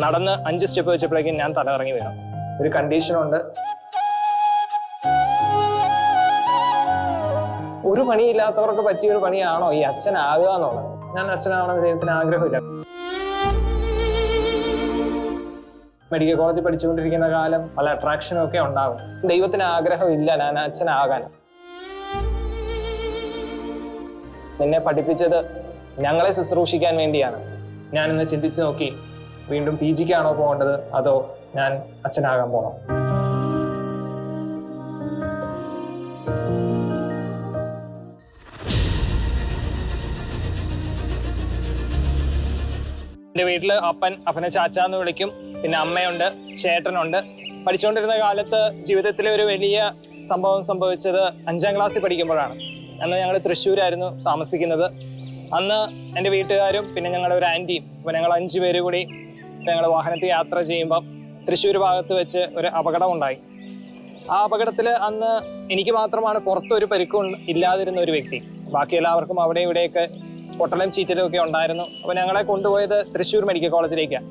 നടന്ന് അഞ്ച് സ്റ്റെപ്പ് വെച്ചപ്പോഴേക്കും ഞാൻ തലകറങ്ങി വീണു. ഒരു കണ്ടീഷനുണ്ട് ഒരു പണിയില്ലാത്തവർക്ക് പറ്റിയ ഒരു പണിയാണോ ഈ അച്ഛനാകുക എന്നുള്ളത്? ഞാൻ അച്ഛനാവണം ദൈവത്തിന് ആഗ്രഹമില്ല. മെഡിക്കൽ കോളേജിൽ പഠിച്ചുകൊണ്ടിരിക്കുന്ന കാലം പല അട്രാക്ഷനും ഒക്കെ ഉണ്ടാകും. ദൈവത്തിന് ആഗ്രഹമില്ല ഞാൻ അച്ഛനാകാൻ. നിന്നെ പഠിപ്പിച്ചത് ഞങ്ങളെ ശുശ്രൂഷിക്കാൻ വേണ്ടിയാണ്. ഞാനിന്ന് ചിന്തിച്ചു നോക്കി വീണ്ടും പി ജിക്കാണോ പോകേണ്ടത്? അതോ ഞാൻ അച്ഛനാകാൻ പോകണം എന്റെ വീട്ടിൽ അപ്പൻ അപ്പനെ ചാച്ച എന്ന് വിളിക്കും. പിന്നെ അമ്മയുണ്ട് ചേട്ടനുണ്ട്. പഠിച്ചുകൊണ്ടിരുന്ന കാലത്ത് ജീവിതത്തിലെ ഒരു വലിയ സംഭവം സംഭവിച്ചത് അഞ്ചാം ക്ലാസ്സിൽ പഠിക്കുമ്പോഴാണ്. അന്ന് ഞങ്ങൾ തൃശ്ശൂരായിരുന്നു താമസിക്കുന്നത്. അന്ന് എന്റെ വീട്ടുകാരും പിന്നെ ഞങ്ങളുടെ ഒരു ആന്റിയും അപ്പോൾ ഞങ്ങൾ അഞ്ചു പേര് കൂടി ഞങ്ങൾ വാഹനത്തിൽ യാത്ര ചെയ്യുമ്പോൾ തൃശ്ശൂർ ഭാഗത്ത് വെച്ച് ഒരു അപകടം ഉണ്ടായി ആ അപകടത്തിൽ അന്ന് എനിക്ക് മാത്രമാണ് പുറത്തൊരു പരിക്കും ഇല്ലാതിരുന്ന ഒരു വ്യക്തി. ബാക്കി എല്ലാവർക്കും അവിടെ ഇവിടെയൊക്കെ പൊട്ടലും ചീറ്റലും ഒക്കെ ഉണ്ടായിരുന്നു. അപ്പോൾ ഞങ്ങളെ കൊണ്ടുപോയത് തൃശ്ശൂർ മെഡിക്കൽ കോളേജിലേക്കാണ്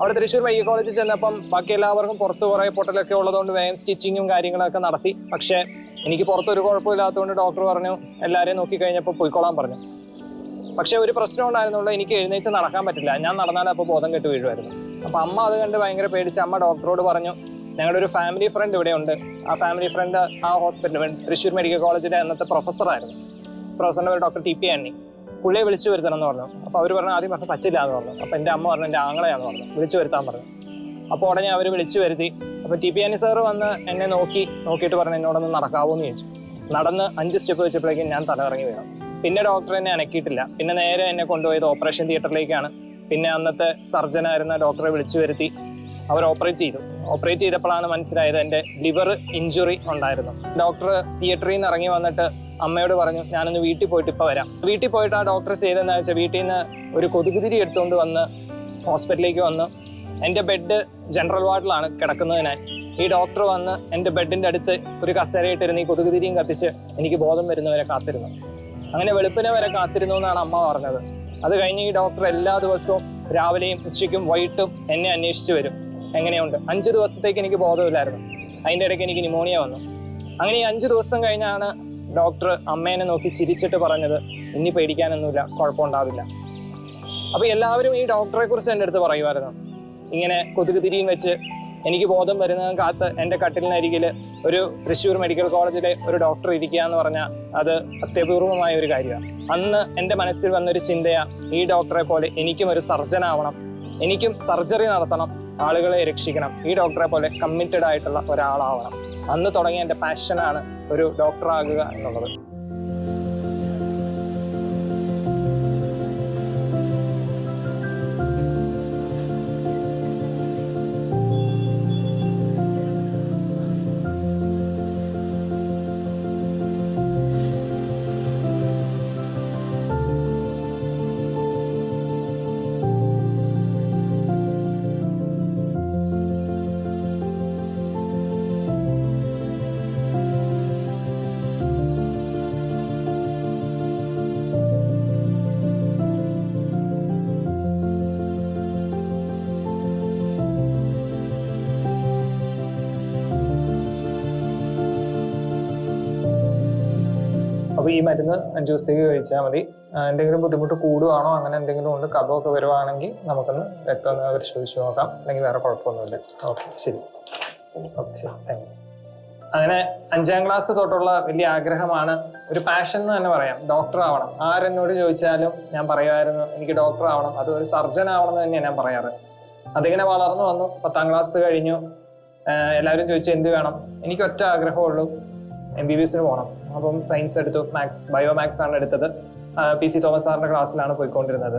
അവിടെ തൃശ്ശൂർ മെഡിക്കൽ കോളേജിൽ ചെന്നപ്പം ബാക്കി എല്ലാവർക്കും പുറത്ത് കുറേ പൊട്ടലൊക്കെ ഉള്ളതുകൊണ്ട് വേഗം സ്റ്റിച്ചിങ്ങും കാര്യങ്ങളൊക്കെ നടത്തി. പക്ഷേ എനിക്ക് പുറത്തൊരു കുഴപ്പമില്ലാത്തതുകൊണ്ട് ഡോക്ടർ പറഞ്ഞു എല്ലാവരെയും നോക്കി കഴിഞ്ഞപ്പോൾ പോയിക്കോളാൻ പറഞ്ഞു. പക്ഷെ ഒരു പ്രശ്നം ഉണ്ടായിരുന്നുള്ളൂ എനിക്ക് എഴുന്നേറ്റ് നടക്കാൻ പറ്റില്ല. ഞാൻ നടന്നാൽ അപ്പോൾ ബോധം കെട്ട് വീഴുമായിരുന്നു അപ്പൊ അമ്മ അത് കണ്ട് ഭയങ്കര പേടിച്ച് അമ്മ ഡോക്ടറോട് പറഞ്ഞു ഞങ്ങളുടെ ഒരു ഫാമിലി ഫ്രണ്ട് ഇവിടെ ഉണ്ട്. ആ ഫാമിലി ഫ്രണ്ട് ആ ഹോസ്പിറ്റലിൽ തൃശ്ശൂർ മെഡിക്കൽ കോളേജിലെ അന്നത്തെ പ്രൊഫസറായിരുന്നു പ്രൊഫസറിന്റെ പേര് ഡോക്ടർ ടി പി അണ്ണി പുള്ളിയെ വിളിച്ചു വരുത്തണം എന്ന് പറഞ്ഞു. അപ്പോൾ അവർ പറഞ്ഞു ആദ്യം പറഞ്ഞു പറ്റില്ല എന്ന് പറഞ്ഞു. അപ്പോൾ എന്റെ അമ്മ പറഞ്ഞു എന്റെ ആങ്ങളെയാന്ന് പറഞ്ഞു. വിളിച്ചു വരുത്താൻ പറഞ്ഞു. അപ്പോൾ ഉടനെ അവർ വിളിച്ചു വരുത്തി. അപ്പോൾ ടി പി ആനി സാറ് വന്ന് എന്നെ നോക്കി നോക്കിയിട്ട് പറഞ്ഞു എന്നോടൊന്ന് നടക്കാവോ? എന്ന് ചോദിച്ചു. നടന്ന് അഞ്ച് സ്റ്റെപ്പ് വെച്ചപ്പോഴേക്കും ഞാൻ തലകറങ്ങി വീണു. പിന്നെ ഡോക്ടർ എന്നെ അനക്കിയിട്ടില്ല. പിന്നെ നേരെ എന്നെ കൊണ്ടുപോയത് ഓപ്പറേഷൻ തിയേറ്ററിലേക്കാണ് പിന്നെ അന്നത്തെ സർജനായിരുന്ന ഡോക്ടറെ വിളിച്ചു വരുത്തി. അവർ ഓപ്പറേറ്റ് ചെയ്തു. ഓപ്പറേറ്റ് ചെയ്തപ്പോഴാണ് മനസ്സിലായത് എന്റെ ലിവർ ഇഞ്ചുറി ഉണ്ടായിരുന്നു. ഡോക്ടർ തിയേറ്ററിൽ നിന്ന് ഇറങ്ങി വന്നിട്ട് അമ്മയോട് പറഞ്ഞു ഞാനൊന്ന് വീട്ടിൽ പോയിട്ട് ഇപ്പോൾ വരാം. വീട്ടിൽ പോയിട്ട് ആ ഡോക്ടർ ചെയ്തതെന്ന് വെച്ചാൽ വീട്ടിൽ നിന്ന് ഒരു കൊതുകുതിരി എടുത്തുകൊണ്ട് വന്ന് ഹോസ്പിറ്റലിലേക്ക് വന്ന്. എന്റെ ബെഡ് ജനറൽ വാർഡിലാണ് കിടക്കുന്നതിനാൽ ഈ ഡോക്ടർ വന്ന് എന്റെ ബെഡിന്റെ അടുത്ത് ഒരു കസേരയിട്ടിരുന്ന് ഈ കൊതുകുതിരിയും കത്തിച്ച് എനിക്ക് ബോധം വരുന്നവരെ കാത്തിരുന്നു. അങ്ങനെ വെളുപ്പിനെ വരെ കാത്തിരുന്നു എന്നാണ് അമ്മ പറഞ്ഞത്. അത് കഴിഞ്ഞ് ഈ ഡോക്ടർ എല്ലാ ദിവസവും രാവിലെയും ഉച്ചയ്ക്കും വൈകിട്ടും എന്നെ അന്വേഷിച്ചു വരും. എങ്ങനെയുണ്ട്? അഞ്ച് ദിവസത്തേക്ക് എനിക്ക് ബോധമില്ലായിരുന്നു. അതിന്റെ ഇടയ്ക്ക് എനിക്ക് ന്യൂമോണിയ വന്നു. അങ്ങനെ ഈ അഞ്ച് ദിവസം കഴിഞ്ഞാണ് ഡോക്ടർ അമ്മേനെ നോക്കി ചിരിച്ചിട്ട് പറഞ്ഞത് ഇനി പേടിക്കാനൊന്നുമില്ല കുഴപ്പമുണ്ടാവില്ല. അപ്പൊ എല്ലാവരും ഈ ഡോക്ടറെ കുറിച്ച് എന്റെ അടുത്ത് പറയുമായിരുന്നു. ഇങ്ങനെ കൊതുക് തിരിയും വെച്ച് എനിക്ക് ബോധം വരുന്നതും കാത്ത് എന്റെ കട്ടിലിനരികിൽ ഒരു തൃശ്ശൂർ മെഡിക്കൽ കോളേജിലെ ഒരു ഡോക്ടർ ഇരിക്കുക എന്ന് പറഞ്ഞാൽ അത് അത്യപൂർവമായ ഒരു കാര്യമാണ്. അന്ന് എന്റെ മനസ്സിൽ വന്നൊരു ചിന്തയാ ഈ ഡോക്ടറെ പോലെ എനിക്കും ഒരു സർജൻ ആവണം എനിക്കും സർജറി നടത്തണം ആളുകളെ രക്ഷിക്കണം ഈ ഡോക്ടറെ പോലെ കമ്മിറ്റഡ് ആയിട്ടുള്ള ഒരാളാവണം. അന്ന് തുടങ്ങിയ എന്റെ പാഷനാണ് ഒരു ഡോക്ടറാകുക എന്നുള്ളത്. മരുന്ന് അഞ്ച് ദിവസത്തേക്ക് കഴിച്ചാൽ മതി. എന്തെങ്കിലും ബുദ്ധിമുട്ട് കൂടുവാണോ അങ്ങനെ എന്തെങ്കിലും ഉണ്ട് കഫമൊക്കെ വരുവാണെങ്കിൽ നമുക്കൊന്ന് രക്തം പരിശോധിച്ച് നോക്കാം. അല്ലെങ്കിൽ വേറെ കുഴപ്പമൊന്നുമില്ല. ഓക്കെ ശരി. ഓക്കെ ശരി. താങ്ക് അങ്ങനെ അഞ്ചാം ക്ലാസ് തൊട്ടുള്ള വലിയ ആഗ്രഹമാണ്. ഒരു പാഷൻ എന്ന് തന്നെ പറയാം. ഡോക്ടർ ആവണം. ആരെന്നോട് ചോദിച്ചാലും ഞാൻ പറയുമായിരുന്നു എനിക്ക് ഡോക്ടർ ആവണം. അത് ഒരു സർജൻ ആവണം എന്ന് തന്നെയാണ് ഞാൻ പറയാറ്. അതിങ്ങനെ വളർന്നു വന്നു. പത്താം ക്ലാസ് കഴിഞ്ഞു. എല്ലാവരും ചോദിച്ചു എന്ത് വേണം? എനിക്ക് ഒറ്റ ആഗ്രഹമുള്ളൂ എം ബി ബി എസിന് പോകണം അപ്പം സയൻസ് എടുത്തു മാത്സ് ബയോ മാത്സ് ആണ് എടുത്തത്. പി സി തോമസ് സാറിന്റെ ക്ലാസ്സിലാണ് പോയിക്കൊണ്ടിരുന്നത്.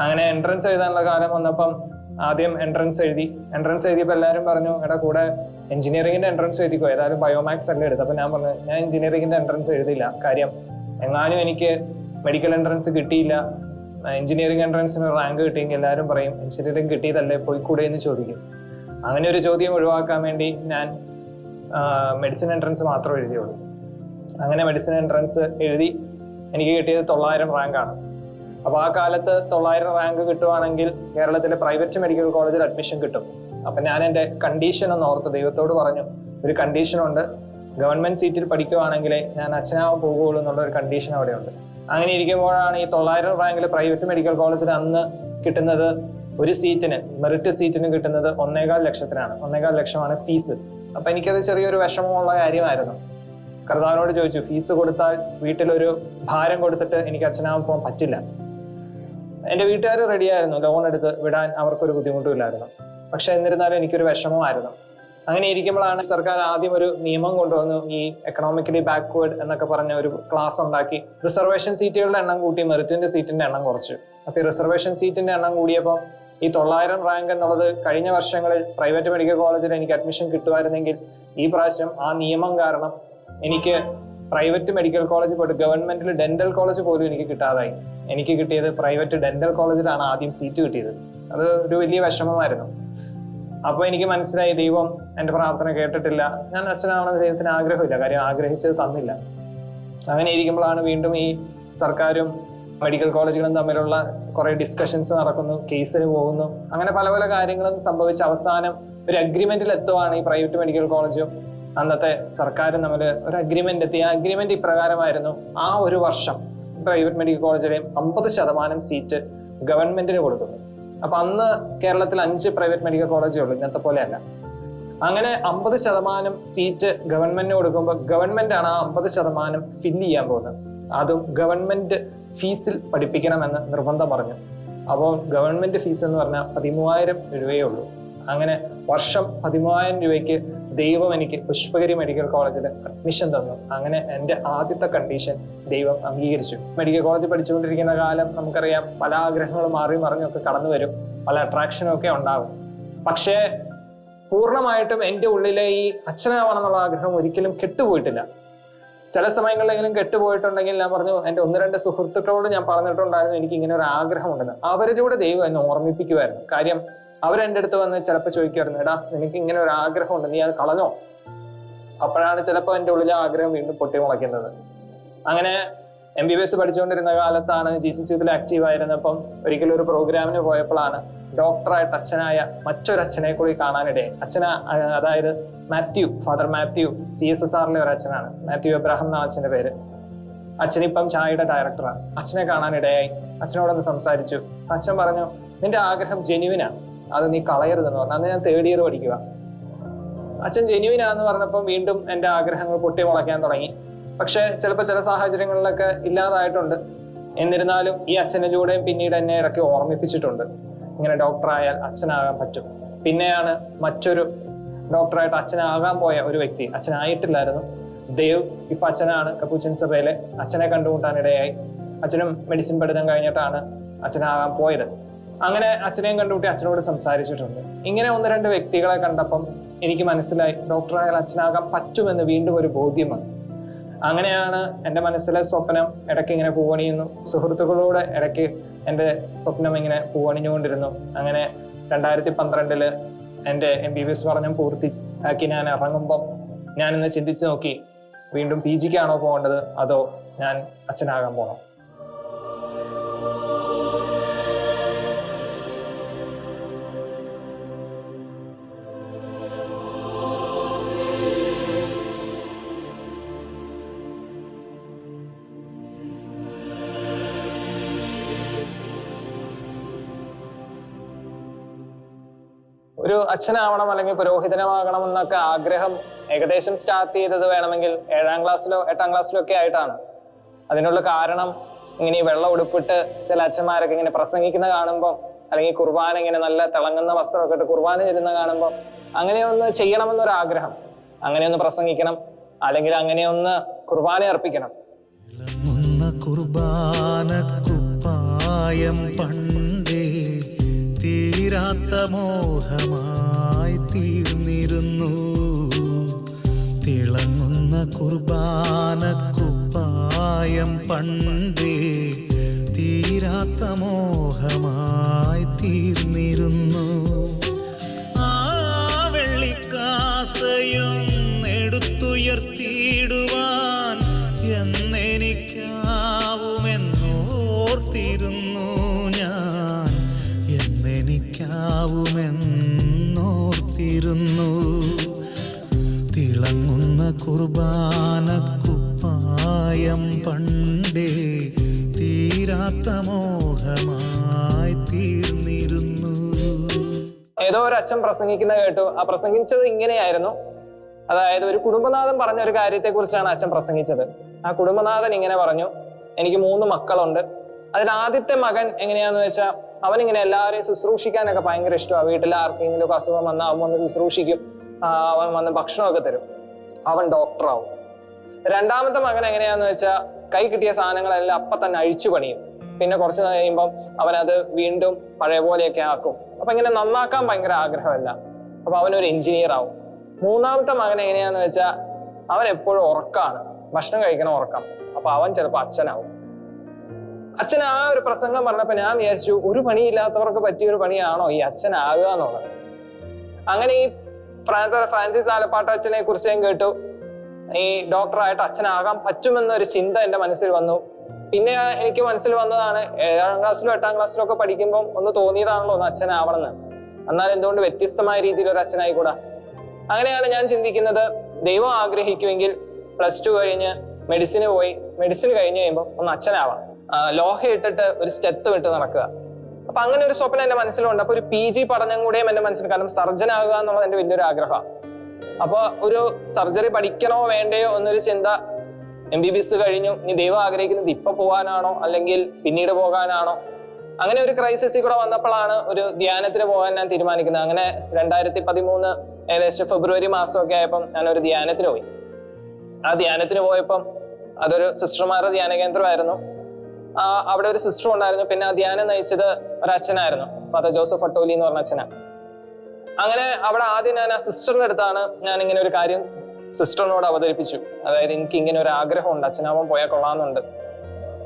അങ്ങനെ എൻട്രൻസ് എഴുതാനുള്ള കാലം വന്നപ്പം ആദ്യം എൻട്രൻസ് എഴുതി. എൻട്രൻസ് എഴുതിയപ്പോൾ എല്ലാവരും പറഞ്ഞു എടാ കൂടെ എഞ്ചിനീയറിംഗിന്റെ എൻട്രൻസ് എഴുതിക്കോ. ഏതായാലും ബയോമാക്സ് അല്ലേ എടുത്തു അപ്പം ഞാൻ പറഞ്ഞു ഞാൻ എഞ്ചിനീയറിംഗിന്റെ എൻട്രൻസ് എഴുതില്ല. കാര്യം എങ്ങാനും എനിക്ക് മെഡിക്കൽ എൻട്രൻസ് കിട്ടിയില്ല. എഞ്ചിനീയറിംഗ് എൻട്രൻസിന് റാങ്ക് കിട്ടിയെങ്കിൽ എല്ലാവരും പറയും എഞ്ചിനീയറിംഗ് കിട്ടിയതല്ലേ പോയി പോയിക്കൂടെ എന്ന് ചോദിക്കും. അങ്ങനെ ഒരു ചോദ്യം ഒഴിവാക്കാൻ വേണ്ടി ഞാൻ മെഡിസിൻ എൻട്രൻസ് മാത്രം എഴുതിയുള്ളൂ. അങ്ങനെ മെഡിസിൻ എൻട്രൻസ് എഴുതി എനിക്ക് കിട്ടിയത് തൊള്ളായിരം റാങ്കാണ് അപ്പോൾ ആ കാലത്ത് തൊള്ളായിരം റാങ്ക് കിട്ടുവാണെങ്കിൽ കേരളത്തിലെ പ്രൈവറ്റ് മെഡിക്കൽ കോളേജിൽ അഡ്മിഷൻ കിട്ടും. അപ്പം ഞാൻ എന്റെ കണ്ടീഷൻ ഒന്ന് ഓർത്ത് ദൈവത്തോട് പറഞ്ഞു ഒരു കണ്ടീഷനുണ്ട് ഗവൺമെന്റ് സീറ്റിൽ പഠിക്കുവാണെങ്കിലേ ഞാൻ അച്ഛനാവ് പോകുള്ളൂ എന്നുള്ള ഒരു കണ്ടീഷൻ അവിടെയുണ്ട്. അങ്ങനെ ഇരിക്കുമ്പോഴാണ് ഈ തൊള്ളായിരം റാങ്കിൽ പ്രൈവറ്റ് മെഡിക്കൽ കോളേജിൽ അന്ന് കിട്ടുന്നത് ഒരു സീറ്റിന് മെറിറ്റ് സീറ്റിന് കിട്ടുന്നത് ഒന്നേകാൽ ലക്ഷത്തിനാണ്. ഒന്നേകാൽ ലക്ഷമാണ് ഫീസ് അപ്പം എനിക്കത് ചെറിയൊരു വിഷമമുള്ള കാര്യമായിരുന്നു. കർത്താവിനോട് ചോദിച്ചു ഫീസ് കൊടുത്താൽ വീട്ടിലൊരു ഭാരം കൊടുത്തിട്ട് എനിക്ക് അച്ഛനാവാൻ പോകാൻ പറ്റില്ല. എന്റെ വീട്ടുകാർ റെഡിയായിരുന്നു ലോൺ എടുത്ത് വിടാൻ അവർക്കൊരു ബുദ്ധിമുട്ടുമില്ലായിരുന്നു. പക്ഷെ എന്നിരുന്നാലും എനിക്കൊരു വിഷമമായിരുന്നു. അങ്ങനെ ഇരിക്കുമ്പോഴാണ് സർക്കാർ ആദ്യം ഒരു നിയമം കൊണ്ടുവന്നു ഈ എക്കണോമിക്കലി ബാക്ക്വേർഡ് എന്നൊക്കെ പറഞ്ഞ ഒരു ക്ലാസ് ഉണ്ടാക്കി. റിസർവേഷൻ സീറ്റുകളുടെ എണ്ണം കൂട്ടി മെറിറ്റിന്റെ സീറ്റിന്റെ എണ്ണം കുറച്ചു. അപ്പൊ ഈ റിസർവേഷൻ സീറ്റിന്റെ എണ്ണം കൂടിയപ്പോൾ ഈ തൊള്ളായിരം റാങ്ക് എന്നുള്ളത് കഴിഞ്ഞ വർഷങ്ങളിൽ പ്രൈവറ്റ് മെഡിക്കൽ കോളേജിൽ എനിക്ക് അഡ്മിഷൻ കിട്ടുമായിരുന്നെങ്കിൽ ഈ പ്രാവശ്യം ആ നിയമം കാരണം എനിക്ക് പ്രൈവറ്റ് മെഡിക്കൽ കോളേജ് പോയിട്ട് ഗവൺമെന്റിൽ ഡെന്റൽ കോളേജ് പോലും എനിക്ക് കിട്ടാതായി. എനിക്ക് കിട്ടിയത് പ്രൈവറ്റ് ഡെന്റൽ കോളേജിലാണ് ആദ്യം സീറ്റ് കിട്ടിയത്. അത് ഒരു വലിയ വിഷമമായിരുന്നു. അപ്പോൾ എനിക്ക് മനസ്സിലായി ദൈവം എന്റെ പ്രാർത്ഥന കേട്ടിട്ടില്ല. ഞാൻ അച്ഛനാണെന്ന് ദൈവത്തിന് ആഗ്രഹമില്ല. കാര്യം ആഗ്രഹിച്ചത് തന്നില്ല. അങ്ങനെ ഇരിക്കുമ്പോഴാണ് വീണ്ടും ഈ സർക്കാരും മെഡിക്കൽ കോളേജുകളും തമ്മിലുള്ള കുറെ ഡിസ്കഷൻസ് നടക്കുന്നു കേസിന് പോകുന്നു. അങ്ങനെ പല പല കാര്യങ്ങളും സംഭവിച്ച അവസാനം ഒരു അഗ്രിമെന്റിൽ എത്തുവാണ് ഈ പ്രൈവറ്റ് മെഡിക്കൽ കോളേജും അന്നത്തെ സർക്കാരും തമ്മിൽ ഒരു അഗ്രിമെന്റ് എത്തി. ആ അഗ്രിമെന്റ് ഇപ്രകാരമായിരുന്നു. ആ ഒരു വർഷം പ്രൈവറ്റ് മെഡിക്കൽ കോളേജിലെ അമ്പത് ശതമാനം സീറ്റ് ഗവൺമെന്റിന് കൊടുക്കുന്നു. അപ്പൊ അന്ന് കേരളത്തിൽ അഞ്ച് പ്രൈവറ്റ് മെഡിക്കൽ കോളേജേ ഉള്ളൂ ഇന്നത്തെ പോലെയല്ല അങ്ങനെ അമ്പത് ശതമാനം സീറ്റ് ഗവൺമെന്റിന് കൊടുക്കുമ്പോൾ ഗവൺമെന്റ് ആണ് ആ അമ്പത് ശതമാനം ഫില്ല് ചെയ്യാൻ പോകുന്നത്. അതും ഗവൺമെന്റ് ഫീസിൽ പഠിപ്പിക്കണമെന്ന് നിർബന്ധം പറഞ്ഞു. അപ്പോൾ ഗവൺമെന്റ് ഫീസ് എന്ന് പറഞ്ഞാൽ പതിമൂവായിരം രൂപയേ ഉള്ളൂ. അങ്ങനെ വർഷം പതിമൂവായിരം രൂപയ്ക്ക് ദൈവം എനിക്ക് പുഷ്പഗിരി മെഡിക്കൽ കോളേജിൽ അഡ്മിഷൻ തന്നു. അങ്ങനെ എന്റെ ആദ്യത്തെ കണ്ടീഷൻ ദൈവം അംഗീകരിച്ചു. മെഡിക്കൽ കോളേജിൽ പഠിച്ചുകൊണ്ടിരിക്കുന്ന കാലം നമുക്കറിയാം പല ആഗ്രഹങ്ങളും മാറി മറിഞ്ഞൊക്കെ കടന്നു വരും. പല അട്രാക്ഷനും ഒക്കെ ഉണ്ടാകും. പക്ഷേ പൂർണമായിട്ടും എന്റെ ഉള്ളിലെ ഈ അച്ഛനാവണം എന്നുള്ള ആഗ്രഹം ഒരിക്കലും കെട്ടുപോയിട്ടില്ല. ചില സമയങ്ങളിലെങ്കിലും കെട്ടുപോയിട്ടുണ്ടെങ്കിൽ ഞാൻ പറഞ്ഞു എന്റെ ഒന്ന് രണ്ട് സുഹൃത്തുക്കളോട് ഞാൻ പറഞ്ഞിട്ടുണ്ടായിരുന്നു എനിക്ക് ഇങ്ങനെ ഒരു ആഗ്രഹമുണ്ടെന്ന്. അവരിലൂടെ ദൈവം എന്നെ ഓർമ്മിപ്പിക്കുമായിരുന്നു. കാര്യം അവരെന്റെ അടുത്ത് വന്ന് ചിലപ്പോൾ ചോദിക്കുമായിരുന്നു എടാ നിനക്ക് ഇങ്ങനെ ഒരു ആഗ്രഹമുണ്ട് നീ അത് കളഞ്ഞോ? അപ്പോഴാണ് ചിലപ്പോൾ എന്റെ ഉള്ളിലെ ആഗ്രഹം വീണ്ടും പൊട്ടി മുളയ്ക്കുന്നത്. അങ്ങനെ എം ബി ബി എസ് പഠിച്ചുകൊണ്ടിരുന്ന കാലത്താണ് ജി സി യൂത്തിൽ ആക്റ്റീവ് ആയിരുന്നപ്പം ഒരിക്കലും ഒരു പ്രോഗ്രാമിന് പോയപ്പോഴാണ് ഡോക്ടറായിട്ട് അച്ഛനായ മറ്റൊരു അച്ഛനെ കൂടി കാണാനിടയായി അച്ഛന അതായത് Mathew father Mathew C S S ആറിലെ ഒരു അച്ഛനാണ് മാത്യു എബ്രാഹിം എന്നാണ് അച്ഛന്റെ പേര്. അച്ഛനിപ്പം ചായയുടെ ഡയറക്ടറാണ് അച്ഛനെ കാണാനിടയായി. അച്ഛനോടൊന്ന് സംസാരിച്ചു. അച്ഛൻ പറഞ്ഞു നിന്റെ ആഗ്രഹം ജെന്യുവിനാണ് അത് നീ കളയരുതെന്ന് പറഞ്ഞു. അന്ന് ഞാൻ തേർഡ് ഇയർ പഠിക്കുക അച്ഛൻ ജെന്യുവിനാന്ന് പറഞ്ഞപ്പോൾ വീണ്ടും എന്റെ ആഗ്രഹങ്ങൾ പൊട്ടി മുളയ്ക്കാൻ തുടങ്ങി. പക്ഷെ ചിലപ്പോൾ ചില സാഹചര്യങ്ങളിലൊക്കെ ഇല്ലാതായിട്ടുണ്ട്. എന്നിരുന്നാലും ഈ അച്ഛനിലൂടെയും പിന്നീട് എന്നെ ഇടയ്ക്ക് ഓർമ്മിപ്പിച്ചിട്ടുണ്ട്. ഇങ്ങനെ ഡോക്ടറായാൽ അച്ഛനാകാൻ പറ്റും. പിന്നെയാണ് മറ്റൊരു ഡോക്ടറായിട്ട് അച്ഛനാകാൻ പോയ ഒരു വ്യക്തി. അച്ഛനായിട്ടില്ലായിരുന്നു. ദേവ് ഇപ്പൊ അച്ഛനാണ് കപ്പൂച്ചൻ സഭയിലെ അച്ഛനെ കണ്ടുമുട്ടാനിടയായി അച്ഛനും മെഡിസിൻ പഠിത്തം കഴിഞ്ഞിട്ടാണ് അച്ഛനാകാൻ പോയത്. അങ്ങനെ അച്ഛനെയും കണ്ടുകൂട്ടി അച്ഛനോട് സംസാരിച്ചിട്ടുണ്ട്. ഇങ്ങനെ ഒന്ന് രണ്ട് വ്യക്തികളെ കണ്ടപ്പം എനിക്ക് മനസ്സിലായി ഡോക്ടറായാൽ അച്ഛനാകാൻ പറ്റുമെന്ന് വീണ്ടും ഒരു ബോധ്യം വന്നു. അങ്ങനെയാണ് എന്റെ മനസ്സിലെ സ്വപ്നം ഇടയ്ക്ക് ഇങ്ങനെ പൂവണിയുന്നു. സുഹൃത്തുക്കളോട് ഇടയ്ക്ക് എന്റെ സ്വപ്നം ഇങ്ങനെ പൂവണിഞ്ഞുകൊണ്ടിരുന്നു. അങ്ങനെ രണ്ടായിരത്തി പന്ത്രണ്ടിൽ എന്റെ എം ബി ബി എസ് പഠനം പൂർത്തിയാക്കി ഞാൻ ഇറങ്ങുമ്പം ഞാനിന്ന് ചിന്തിച്ചു നോക്കി വീണ്ടും പി ജിക്കാണോ പോകേണ്ടത്? അതോ ഞാൻ അച്ഛനാകാൻ പോകണം? അച്ഛനാവണം അല്ലെങ്കിൽ പുരോഹിതനാകണം എന്നൊക്കെ ആഗ്രഹം ഏകദേശം സ്റ്റാർട്ട് ചെയ്തത് വേണമെങ്കിൽ ഏഴാം ക്ലാസ്സിലോ എട്ടാം ക്ലാസ്സിലോ ഒക്കെ ആയിട്ടാണ്. അതിനുള്ള കാരണം ഇങ്ങനെ ഈ വെള്ളം ഉടുപ്പിട്ട് ചില അച്ഛന്മാരൊക്കെ ഇങ്ങനെ പ്രസംഗിക്കുന്ന കാണുമ്പോൾ അല്ലെങ്കിൽ കുർബാന ഇങ്ങനെ നല്ല തിളങ്ങുന്ന വസ്ത്രമൊക്കെ ഇട്ട് കുർബാന ചെല്ലുന്ന കാണുമ്പോൾ അങ്ങനെ ഒന്ന് ചെയ്യണമെന്നൊരു ആഗ്രഹം. അങ്ങനെ ഒന്ന് പ്രസംഗിക്കണം അല്ലെങ്കിൽ അങ്ങനെ ഒന്ന് കുർബാന അർപ്പിക്കണം. തീരാത്ത മോഹമായി തീർന്നിരുന്നു. തിളങ്ങുന്ന കുർബാന കുപ്പായം പണ്ടേ തീരാത്ത മോഹമായി തീർന്നിരുന്നു. ആ വെള്ളിക്കാസയും എടുത്തുയർത്തിയിടുവാൻ അച്ഛൻ പ്രസംഗിക്കുന്ന കേട്ടു. ആ പ്രസംഗിച്ചത് ഇങ്ങനെയായിരുന്നു. അതായത് ഒരു കുടുംബനാഥൻ പറഞ്ഞ ഒരു കാര്യത്തെ കുറിച്ചാണ് അച്ഛൻ പ്രസംഗിച്ചത്. ആ കുടുംബനാഥൻ ഇങ്ങനെ പറഞ്ഞു എനിക്ക് മൂന്ന് മക്കളുണ്ട്. അതിൽ ആദ്യത്തെ മകൻ എങ്ങനെയാന്ന് വെച്ചാൽ അവൻ ഇങ്ങനെ എല്ലാവരെയും ശുശ്രൂഷിക്കാനൊക്കെ ഭയങ്കര ഇഷ്ടമാണ് വീട്ടിൽ ആർക്കെങ്കിലും ഒക്കെ അസുഖം വന്നാൽ അവൻ വന്ന് ശുശ്രൂഷിക്കും. അവൻ വന്ന് ഭക്ഷണമൊക്കെ തരും. അവൻ ഡോക്ടറാവും രണ്ടാമത്തെ മകൻ എങ്ങനെയാന്ന് വെച്ചാൽ കൈ കിട്ടിയ സാധനങ്ങളെല്ലാം അപ്പൊ തന്നെ അഴിച്ചു പണിയും. പിന്നെ കുറച്ച് കഴിയുമ്പം അവനത് വീണ്ടും പഴയ പോലെയൊക്കെ ആക്കും. അപ്പൊ ഇങ്ങനെ നന്നാക്കാൻ ഭയങ്കര ആഗ്രഹമല്ല. അപ്പൊ അവനൊരു എഞ്ചിനീയർ ആവും. മൂന്നാമത്തെ മകൻ എങ്ങനെയാന്ന് വെച്ചാൽ അവൻ എപ്പോഴും ഉറക്കാണ്. ഭക്ഷണം കഴിക്കണ ഉറക്കം. അപ്പൊ അവൻ ചിലപ്പോൾ അച്ഛനാവും. അച്ഛൻ ആ ഒരു പ്രസംഗം പറഞ്ഞപ്പോ ഞാൻ വിചാരിച്ചു ഒരു പണിയില്ലാത്തവർക്ക് പറ്റിയ ഒരു പണിയാണോ ഈ അച്ഛനാകുക എന്നുള്ളത്? അങ്ങനെ ഈ ഫ്രാൻസിസ് ആലപ്പാട്ട് അച്ഛനെ കുറിച്ച് ഞാൻ കേട്ടു. ഈ ഡോക്ടറായിട്ട് അച്ഛനാകാൻ പറ്റുമെന്നൊരു ചിന്ത എന്റെ മനസ്സിൽ വന്നു. പിന്നെ എനിക്ക് മനസ്സിൽ വന്നതാണ് ഏഴാം ക്ലാസ്സിലും എട്ടാം ക്ലാസ്സിലും ഒക്കെ പഠിക്കുമ്പോൾ ഒന്ന് തോന്നിയതാണല്ലോ ഒന്ന് അച്ഛനാവണമെന്ന്. എന്നാൽ എന്തുകൊണ്ട് വ്യത്യസ്തമായ രീതിയിൽ ഒരു അച്ഛനായിക്കൂടാ? അങ്ങനെയാണ് ഞാൻ ചിന്തിക്കുന്നത്. ദൈവം ആഗ്രഹിക്കുമെങ്കിൽ പ്ലസ് ടു കഴിഞ്ഞ് മെഡിസിന് പോയി മെഡിസിൻ കഴിഞ്ഞ് കഴിയുമ്പോൾ ഒന്ന് അച്ഛനാവാം. ലോഹ ഇട്ടിട്ട് ഒരു സ്റ്റെത്ത് വിട്ട് നടക്കുക. അപ്പൊ അങ്ങനെ ഒരു സ്വപ്നം എന്റെ മനസ്സിലുണ്ട്. അപ്പൊ ഒരു പി ജി പഠനം കൂടെയും എന്റെ മനസ്സിൽ കാരണം സർജൻ ആകുക എന്നുള്ളത് എന്റെ വലിയൊരു ആഗ്രഹമാണ്. അപ്പൊ ഒരു സർജറി പഠിക്കണോ വേണ്ടയോ എന്നൊരു ചിന്ത എം ബി ബി എസ് കഴിഞ്ഞു. ഇനി ദൈവം ആഗ്രഹിക്കുന്നത് ഇപ്പൊ പോകാനാണോ? അല്ലെങ്കിൽ പിന്നീട് പോകാനാണോ? അങ്ങനെ ഒരു ക്രൈസിസിൽ കൂടെ വന്നപ്പോഴാണ് ഒരു ധ്യാനത്തിന് പോകാൻ ഞാൻ തീരുമാനിക്കുന്നത്. അങ്ങനെ രണ്ടായിരത്തി പതിമൂന്ന് ഏകദേശം ഫെബ്രുവരി മാസമൊക്കെ ആയപ്പോൾ ഞാൻ ഒരു ധ്യാനത്തിന് പോയി. ആ ധ്യാനത്തിന് പോയപ്പം അതൊരു സിസ്റ്റർമാരുടെ ധ്യാന കേന്ദ്രമായിരുന്നു. ആ അവിടെ ഒരു സിസ്റ്റർ ഉണ്ടായിരുന്നു. പിന്നെ ആ ധ്യാനം നയിച്ചത് ഒരു അച്ഛനായിരുന്നു ഫാദർ ജോസഫ് അട്ടോലി എന്ന് പറഞ്ഞ അച്ഛനാണ്. അങ്ങനെ അവിടെ ആദ്യം ഞാൻ ആ സിസ്റ്ററിന്റെ അടുത്താണ് ഞാൻ ഇങ്ങനെ ഒരു കാര്യം സിസ്റ്ററിനോട് അവതരിപ്പിച്ചു. അതായത് എനിക്ക് ഇങ്ങനെ ഒരു ആഗ്രഹമുണ്ട്. അച്ഛനാവാൻ പോയാൽ കൊള്ളാമെന്നുണ്ട്.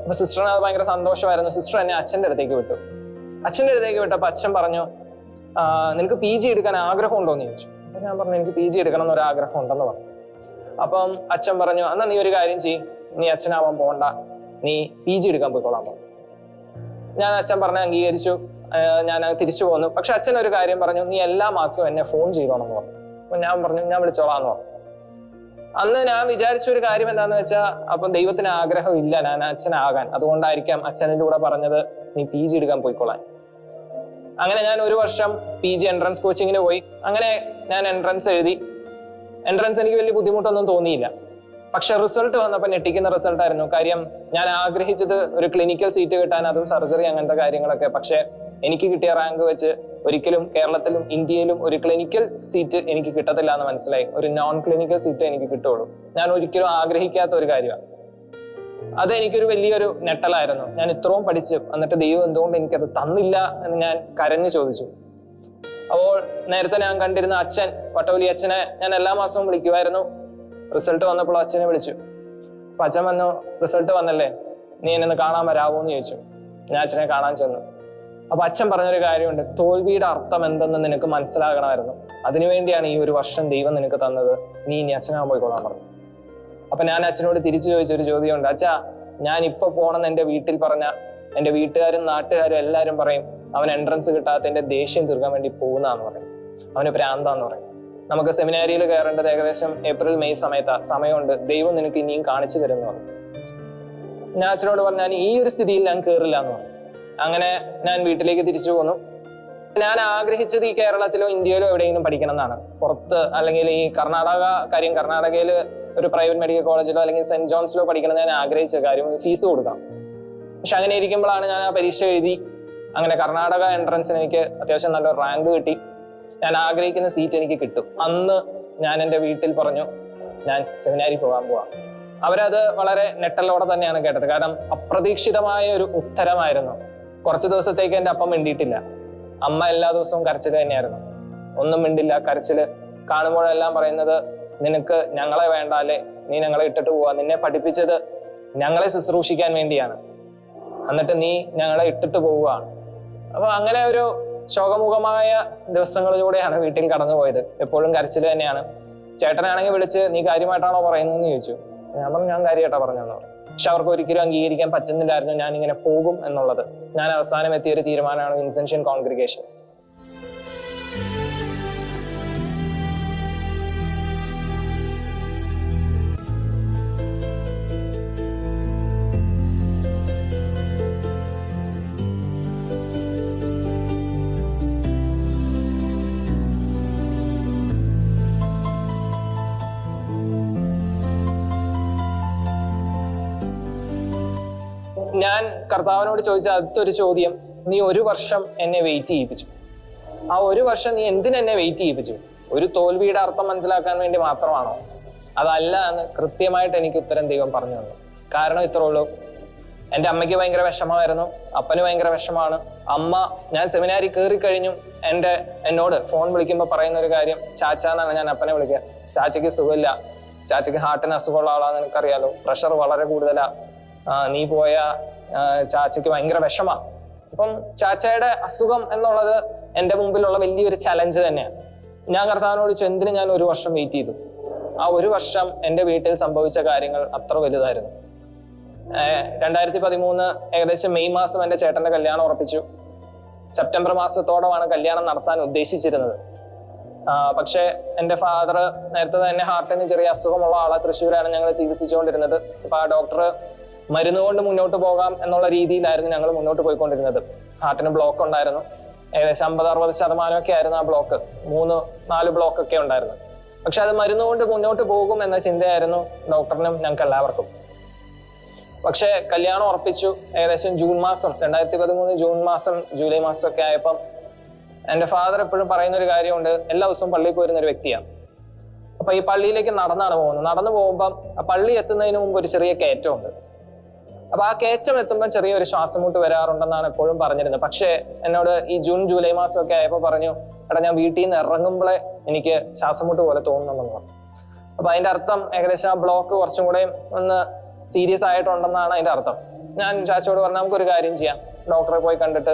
അപ്പൊ സിസ്റ്ററിന് അത് ഭയങ്കര സന്തോഷമായിരുന്നു. സിസ്റ്റർ എന്നെ അച്ഛന്റെ അടുത്തേക്ക് വിട്ടു. അച്ഛന്റെ അടുത്തേക്ക് വിട്ടപ്പോൾ അച്ഛൻ പറഞ്ഞു നിനക്ക് പി ജി എടുക്കാൻ ആഗ്രഹം ഉണ്ടോ എന്ന് ചോദിച്ചു. അപ്പൊ ഞാൻ പറഞ്ഞു എനിക്ക് പി ജി എടുക്കണം എന്നൊരു ആഗ്രഹം ഉണ്ടെന്ന് പറഞ്ഞു. അപ്പം അച്ഛൻ പറഞ്ഞു എന്നാ നീ ഒരു കാര്യം ചെയ് നീ അച്ഛനാവാൻ പോകണ്ട നീ പി ജി എടുക്കാൻ പോയിക്കോളാൻ പറഞ്ഞു. ഞാൻ അച്ഛൻ പറഞ്ഞ അംഗീകരിച്ചു. ഞാൻ തിരിച്ചു പോന്നു. പക്ഷെ അച്ഛൻ ഒരു കാര്യം പറഞ്ഞു നീ എല്ലാ മാസവും എന്നെ ഫോൺ ചെയ്തോണം എന്ന് പറഞ്ഞു. അപ്പൊ ഞാൻ പറഞ്ഞു ഞാൻ വിളിച്ചോളാന്ന് പറഞ്ഞു. അന്ന് ഞാൻ വിചാരിച്ച ഒരു കാര്യം എന്താന്ന് വെച്ചാൽ അപ്പൊ ദൈവത്തിന് ആഗ്രഹം ഇല്ല ഞാൻ അച്ഛനാകാൻ. അതുകൊണ്ടായിരിക്കാം അച്ഛന്റെ കൂടെ പറഞ്ഞത് നീ പി ജി എടുക്കാൻ പോയിക്കോളാൻ. അങ്ങനെ ഞാൻ ഒരു വർഷം പി ജി എൻട്രൻസ് കോച്ചിങ്ങിന് പോയി. അങ്ങനെ ഞാൻ എൻട്രൻസ് എഴുതി. എൻട്രൻസ് എനിക്ക് വലിയ ബുദ്ധിമുട്ടൊന്നും തോന്നിയില്ല. പക്ഷെ റിസൾട്ട് വന്നപ്പോൾ ഞെട്ടിക്കുന്ന റിസൾട്ടായിരുന്നു കാര്യം ഞാൻ ആഗ്രഹിച്ചത് ഒരു ക്ലിനിക്കൽ സീറ്റ് കിട്ടാൻ അതും സർജറി അങ്ങനത്തെ കാര്യങ്ങളൊക്കെ. പക്ഷെ എനിക്ക് കിട്ടിയ റാങ്ക് വെച്ച് ഒരിക്കലും കേരളത്തിലും ഇന്ത്യയിലും ഒരു ക്ലിനിക്കൽ സീറ്റ് എനിക്ക് കിട്ടത്തില്ല എന്ന് മനസ്സിലായി. ഒരു നോൺ ക്ലിനിക്കൽ സീറ്റ് എനിക്ക് കിട്ടുള്ളൂ ഞാൻ ഒരിക്കലും ആഗ്രഹിക്കാത്ത ഒരു കാര്യമാണ്. അത് എനിക്കൊരു വലിയൊരു നെട്ടലായിരുന്നു ഞാൻ ഇത്രയും പഠിച്ചു. എന്നിട്ട് ദൈവം എന്തുകൊണ്ട് എനിക്കത് തന്നില്ല എന്ന് ഞാൻ കരഞ്ഞു ചോദിച്ചു. അപ്പോൾ നേരത്തെ ഞാൻ കണ്ടിരുന്ന അച്ഛൻ വട്ടവലി അച്ഛനെ ഞാൻ എല്ലാ മാസവും വിളിക്കുമായിരുന്നു. റിസൾട്ട് വന്നപ്പോൾ അച്ഛനെ വിളിച്ചു. അപ്പൊ അച്ഛൻ വന്നു റിസൾട്ട് വന്നല്ലേ? നീ എന്നെ കാണാൻ വരാവോ എന്ന് ചോദിച്ചു. ഞാൻ അച്ഛനെ കാണാൻ ചെന്നു. അപ്പൊ അച്ഛൻ പറഞ്ഞൊരു കാര്യമുണ്ട് തോൽവിയുടെ അർത്ഥം എന്തെന്ന് നിനക്ക് മനസ്സിലാകണമായിരുന്നു. അതിനുവേണ്ടിയാണ് ഈ ഒരു വർഷം ദൈവം നിനക്ക് തന്നത്. നീ ഇനി അച്ഛനാകാൻ പോയിക്കോളാൻ പറഞ്ഞു. അപ്പൊ ഞാൻ അച്ഛനോട് തിരിച്ചു ചോദിച്ച ഒരു ചോദ്യമുണ്ട്. അച്ഛാ ഞാൻ ഇപ്പൊ പോണെന്ന് എന്റെ വീട്ടിൽ പറഞ്ഞ എന്റെ വീട്ടുകാരും നാട്ടുകാരും എല്ലാരും പറയും അവൻ എൻട്രൻസ് കിട്ടാത്തതിന്റെ ദേഷ്യം തീർക്കാൻ വേണ്ടി പോകുന്നതാന്ന് പറയും. അവന് പ്രാന്താന്ന് പറയും. നമുക്ക് സെമിനാരിയിൽ കയറേണ്ടത് ഏകദേശം ഏപ്രിൽ മെയ് സമയത്താ. സമയമുണ്ട്. ദൈവം നിനക്ക് ഇനിയും കാണിച്ചു തരുന്നു ഞാൻ അച്ഛനോട് പറഞ്ഞു ഞാൻ ഈ ഒരു സ്ഥിതിയിൽ ഞാൻ കയറില്ല എന്ന് പറഞ്ഞു. അങ്ങനെ ഞാൻ വീട്ടിലേക്ക് തിരിച്ചു പോന്നു. ഞാൻ ആഗ്രഹിച്ചത് ഈ കേരളത്തിലോ ഇന്ത്യയിലോ എവിടെയെങ്കിലും പഠിക്കണം എന്നാണ് പുറത്ത് അല്ലെങ്കിൽ ഈ കർണാടക കാര്യം കർണാടകയിൽ ഒരു പ്രൈവറ്റ് മെഡിക്കൽ കോളേജിലോ അല്ലെങ്കിൽ സെന്റ് ജോൺസിലോ പഠിക്കണം ഞാൻ ആഗ്രഹിച്ച കാര്യം ഫീസ് കൊടുക്കാം പക്ഷെ അങ്ങനെ ഇരിക്കുമ്പോഴാണ് ഞാൻ ആ പരീക്ഷ എഴുതി. അങ്ങനെ കർണാടക എൻട്രൻസിന് എനിക്ക് അത്യാവശ്യം നല്ലൊരു റാങ്ക് കിട്ടി. ഞാൻ ആഗ്രഹിക്കുന്ന സീറ്റ് എനിക്ക് കിട്ടും. അന്ന് ഞാൻ എന്റെ വീട്ടിൽ പറഞ്ഞു ഞാൻ സെമിനാരി പോകാൻ പോവാം. അവരത് വളരെ നെട്ടലോടെ തന്നെയാണ് കേട്ടത്. കാരണം അപ്രതീക്ഷിതമായ ഒരു ഉത്തരമായിരുന്നു. കുറച്ച് ദിവസത്തേക്ക് എന്റെ അപ്പം മിണ്ടിയിട്ടില്ല. അമ്മ എല്ലാ ദിവസവും കരച്ചിൽ തന്നെയായിരുന്നു. ഒന്നും മിണ്ടില്ല. കരച്ചിൽ കാണുമ്പോഴെല്ലാം പറയുന്നത് നിനക്ക് ഞങ്ങളെ വേണ്ടാലേ നീ ഞങ്ങളെ ഇട്ടിട്ട് പോവാ. നിന്നെ പഠിപ്പിച്ചത് ഞങ്ങളെ ശുശ്രൂഷിക്കാൻ വേണ്ടിയാണ്. എന്നിട്ട് നീ ഞങ്ങളെ ഇട്ടിട്ട് പോവുകയാണ്. അപ്പൊ അങ്ങനെ ഒരു ശോകമുഖമായ ദിവസങ്ങളിലൂടെയാണ് വീട്ടിൽ കടന്നുപോയത്. എപ്പോഴും കരച്ചിൽ തന്നെയാണ്. ചേട്ടനാണെങ്കിൽ വിളിച്ച് നീ കാര്യമായിട്ടാണോ പറയുന്നതെന്ന് ചോദിച്ചു? ഞാൻ പറഞ്ഞു ഞാൻ കാര്യമായിട്ടാ പറഞ്ഞതെന്ന് പറഞ്ഞു പക്ഷെ അവർക്ക് ഒരിക്കലും അംഗീകരിക്കാൻ പറ്റുന്നില്ലായിരുന്നു ഞാൻ ഇങ്ങനെ പോകും എന്നുള്ളത്. ഞാൻ അവസാനം എത്തിയ ഒരു തീരുമാനമാണ് വിൻസെൻഷ്യൻ കോൺഗ്രിഗേഷൻ. കർത്താവിനോട് ചോദിച്ച അടുത്തൊരു ചോദ്യം നീ ഒരു വർഷം എന്നെ വെയിറ്റ് ചെയ്യിപ്പിച്ചു. ആ ഒരു വർഷം നീ എന്തിനെന്നെ വെയിറ്റ് ചെയ്യിപ്പിച്ചു? ഒരു തോൽവിയുടെ അർത്ഥം മനസ്സിലാക്കാൻ വേണ്ടി മാത്രമാണോ? അതല്ല എന്ന് കൃത്യമായിട്ട് എനിക്ക് ഉത്തരം ദൈവം പറഞ്ഞു തന്നു. കാരണം ഇത്രേ ഉള്ളൂ. എന്റെ അമ്മയ്ക്ക് ഭയങ്കര വിഷമമായിരുന്നു. അപ്പന് ഭയങ്കര വിഷമാണ് അമ്മ ഞാൻ സെമിനാരി കയറി കഴിഞ്ഞു. എന്റെ എന്നോട് ഫോൺ വിളിക്കുമ്പോൾ പറയുന്ന ഒരു കാര്യം ചാച്ച എന്നാണ് ഞാൻ അപ്പനെ വിളിക്കുക. ചാച്ചയ്ക്ക് സുഖമില്ല. ചാച്ചയ്ക്ക് ഹാർട്ടിന് അസുഖമുള്ള ആളാന്ന് എനിക്കറിയാലോ പ്രഷർ വളരെ കൂടുതലാണ് നീ പോയ ചാച്ചയ്ക്ക് ഭയങ്കര വിഷമാണ് അപ്പം ചാച്ചയുടെ അസുഖം എന്നുള്ളത് എന്റെ മുമ്പിലുള്ള വലിയൊരു ചലഞ്ച് തന്നെയാണ്. ഞാൻ കർത്താവിനോട് ചോദിച്ചു എന്തിന് ഞാൻ ഒരു വർഷം വെയിറ്റ് ചെയ്തു? ആ ഒരു വർഷം എന്റെ വീട്ടിൽ സംഭവിച്ച കാര്യങ്ങൾ അത്ര വലുതായിരുന്നു. രണ്ടായിരത്തി പതിമൂന്ന് ഏകദേശം മെയ് മാസം എന്റെ ചേട്ടന്റെ കല്യാണം ഉറപ്പിച്ചു. സെപ്റ്റംബർ മാസത്തോടമാണ് കല്യാണം നടത്താൻ ഉദ്ദേശിച്ചിരുന്നത്. പക്ഷേ എന്റെ ഫാദർ നേരത്തെ തന്നെ ഹാർട്ടിന് ചെറിയ അസുഖമുള്ള ആളെ. തൃശ്ശൂരാണ് ഞങ്ങൾ ചികിത്സിച്ചുകൊണ്ടിരുന്നത്. അപ്പോൾ ആ ഡോക്ടർ മരുന്ന് കൊണ്ട് മുന്നോട്ട് പോകാം എന്നുള്ള രീതിയിലായിരുന്നു ഞങ്ങൾ മുന്നോട്ട് പോയിക്കൊണ്ടിരുന്നത്. ഹാർട്ടിന് ബ്ലോക്ക് ഉണ്ടായിരുന്നു. ഏകദേശം അമ്പത് അറുപത് ശതമാനമൊക്കെ ആയിരുന്നു ആ ബ്ലോക്ക് മൂന്ന് നാല് ബ്ലോക്ക് ഒക്കെ ഉണ്ടായിരുന്നു. പക്ഷെ അത് മരുന്ന് കൊണ്ട് മുന്നോട്ട് പോകും എന്ന ചിന്തയായിരുന്നു ഡോക്ടറിനും ഞങ്ങൾക്ക് എല്ലാവർക്കും. പക്ഷെ കല്യാണം ഉറപ്പിച്ചു. ഏകദേശം ജൂൺ മാസം രണ്ടായിരത്തി പതിമൂന്ന് ജൂൺ മാസം ജൂലൈ മാസം ഒക്കെ ആയപ്പം എന്റെ ഫാദർ എപ്പോഴും പറയുന്ന ഒരു കാര്യമുണ്ട് എല്ലാ ദിവസവും പള്ളിയിൽ പോയിരുന്ന ഒരു വ്യക്തിയാണ്. അപ്പൊ ഈ പള്ളിയിലേക്ക് നടന്നാണ് പോകുന്നത്. നടന്നു പോകുമ്പം ആ പള്ളി എത്തുന്നതിന് മുമ്പ് ഒരു ചെറിയ കയറ്റമുണ്ട്. അപ്പൊ ആ കയറ്റം എത്തുമ്പോൾ ചെറിയൊരു ശ്വാസം മുട്ട് വരാറുണ്ടെന്നാണ് എപ്പോഴും പറഞ്ഞിരുന്നത്. പക്ഷേ എന്നോട് ഈ ജൂൺ ജൂലൈ മാസം ഒക്കെ ആയപ്പോൾ പറഞ്ഞു എടാ ഞാൻ വീട്ടിൽ നിന്ന് ഇറങ്ങുമ്പോഴേ എനിക്ക് ശ്വാസം മുട്ട് പോലെ തോന്നുന്നുണ്ടെന്ന് അപ്പൊ അതിന്റെ അർത്ഥം ഏകദേശം ആ ബ്ലോക്ക് കുറച്ചും കൂടെ ഒന്ന് സീരിയസ് ആയിട്ടുണ്ടെന്നാണ് അതിന്റെ അർത്ഥം. ഞാൻ ചാച്ചോട് പറഞ്ഞു നമുക്കൊരു കാര്യം ചെയ്യാം. ഡോക്ടറെ പോയി കണ്ടിട്ട്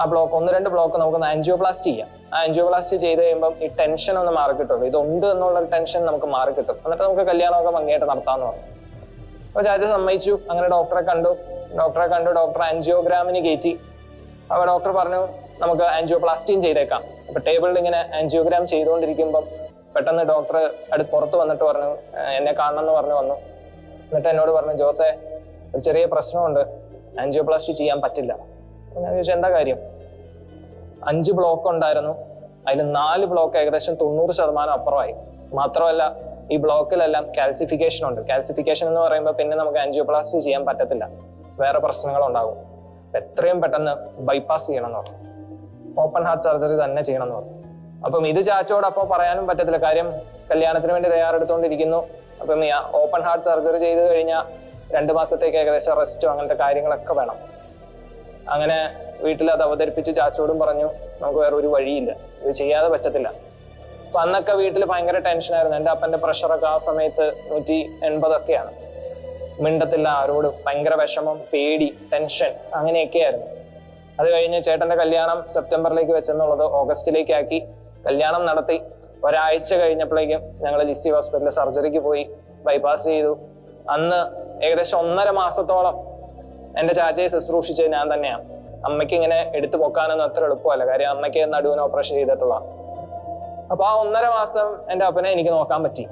ആ ബ്ലോക്ക് ഒന്ന് രണ്ട് ബ്ലോക്ക് നമുക്ക് ആൻജിയോപ്ലാസ്റ്റ് ചെയ്യാം. ആ ആൻജിയോപ്ലാസ്റ്റ് ചെയ്ത് കഴിയുമ്പോൾ ഈ ടെൻഷൻ ഒന്ന് മാറി കിട്ടുള്ളൂ ഇതുണ്ട് എന്നുള്ള ടെൻഷൻ നമുക്ക് മാറി കിട്ടും എന്നിട്ട് നമുക്ക് കല്യാണമൊക്കെ ഭംഗിയായിട്ട് നടത്താമെന്ന് പറഞ്ഞു. അപ്പൊ ചാച്ച സമ്മതിച്ചു. അങ്ങനെ ഡോക്ടറെ കണ്ടു. ഡോക്ടറെ കണ്ടു. ഡോക്ടർ ആൻജിയോഗ്രാമിന് കയറ്റി. അപ്പൊ ഡോക്ടർ പറഞ്ഞു നമുക്ക് ആൻജിയോപ്ലാസ്റ്റിയും ചെയ്തേക്കാം. അപ്പൊ ടേബിളിൽ ഇങ്ങനെ ആൻജിയോഗ്രാം ചെയ്തുകൊണ്ടിരിക്കുമ്പം പെട്ടെന്ന് ഡോക്ടർ അടുത്ത് പുറത്ത് വന്നിട്ട് പറഞ്ഞു എന്നെ കാണണം എന്ന് പറഞ്ഞു വന്നു. എന്നിട്ട് എന്നോട് പറഞ്ഞു ജോസെ ഒരു ചെറിയ പ്രശ്നമുണ്ട്. ആൻജിയോപ്ലാസ്റ്റി ചെയ്യാൻ പറ്റില്ല. ഞാൻ ചോദിച്ചു എന്താ കാര്യം? അഞ്ച് ബ്ലോക്ക് ഉണ്ടായിരുന്നു. അതിൽ നാല് ബ്ലോക്ക് ഏകദേശം തൊണ്ണൂറ് ശതമാനം അപ്പുറമായി. മാത്രമല്ല ഈ ബ്ലോക്കിലെല്ലാം കാൽസിഫിക്കേഷൻ ഉണ്ട്. കാൽസിഫിക്കേഷൻ എന്ന് പറയുമ്പോൾ പിന്നെ നമുക്ക് ആൻജിയോപ്ലാസ്റ്റി ചെയ്യാൻ പറ്റത്തില്ല. വേറെ പ്രശ്നങ്ങൾ ഉണ്ടാകും എത്രയും പെട്ടെന്ന് ബൈപ്പാസ് ചെയ്യണം എന്ന് പറഞ്ഞു. ഓപ്പൺ ഹാർട്ട് സർജറി തന്നെ ചെയ്യണം എന്ന് പറഞ്ഞു. അപ്പം ഇത് അപ്പോൾ പറയാനും പറ്റത്തില്ല. കാര്യം കല്യാണത്തിന് വേണ്ടി തയ്യാറെടുത്തുകൊണ്ടിരിക്കുന്നു അപ്പം ഓപ്പൺ ഹാർട്ട് സർജറി ചെയ്ത് കഴിഞ്ഞാൽ രണ്ട് മാസത്തേക്ക് ഏകദേശം റെസ്റ്റോ അങ്ങനത്തെ കാര്യങ്ങളൊക്കെ വേണം. അങ്ങനെ വീട്ടിൽ അത് അവതരിപ്പിച്ച് ചാച്ചോടും പറഞ്ഞു നമുക്ക് വേറെ ഒരു വഴിയില്ല. ഇത് ചെയ്യാതെ പറ്റത്തില്ല. അപ്പൊ അന്നൊക്കെ വീട്ടിൽ ഭയങ്കര ടെൻഷനായിരുന്നു എന്റെ അപ്പന്റെ പ്രഷറൊക്കെ ആ സമയത്ത് നൂറ്റി എൺപതൊക്കെയാണ്. മിണ്ടത്തില്ല ആരോടും ഭയങ്കര വിഷമം പേടി ടെൻഷൻ അങ്ങനെയൊക്കെയായിരുന്നു. അത് കഴിഞ്ഞ് ചേട്ടന്റെ കല്യാണം സെപ്റ്റംബറിലേക്ക് വെച്ചെന്നുള്ളത് ഓഗസ്റ്റിലേക്ക് ആക്കി കല്യാണം നടത്തി. ഒരാഴ്ച കഴിഞ്ഞപ്പോഴേക്കും ഞങ്ങൾ ജിസി ഹോസ്പിറ്റലിൽ സർജറിക്ക് പോയി ബൈപ്പാസ് ചെയ്തു. അന്ന് ഏകദേശം ഒന്നര മാസത്തോളം എന്റെ ചാച്ചയെ ശുശ്രൂഷിച്ചത് ഞാൻ തന്നെയാണ്. അമ്മയ്ക്ക് ഇങ്ങനെ എടുത്തു പൊക്കാനൊന്നും അത്ര എളുപ്പമല്ല. കാര്യം അമ്മയ്ക്ക് നടുവിന് ഓപ്പറേഷൻ ചെയ്തിട്ടുള്ള അപ്പൊ ആ ഒന്നര മാസം എന്റെ അപ്പനെ എനിക്ക് നോക്കാൻ പറ്റി.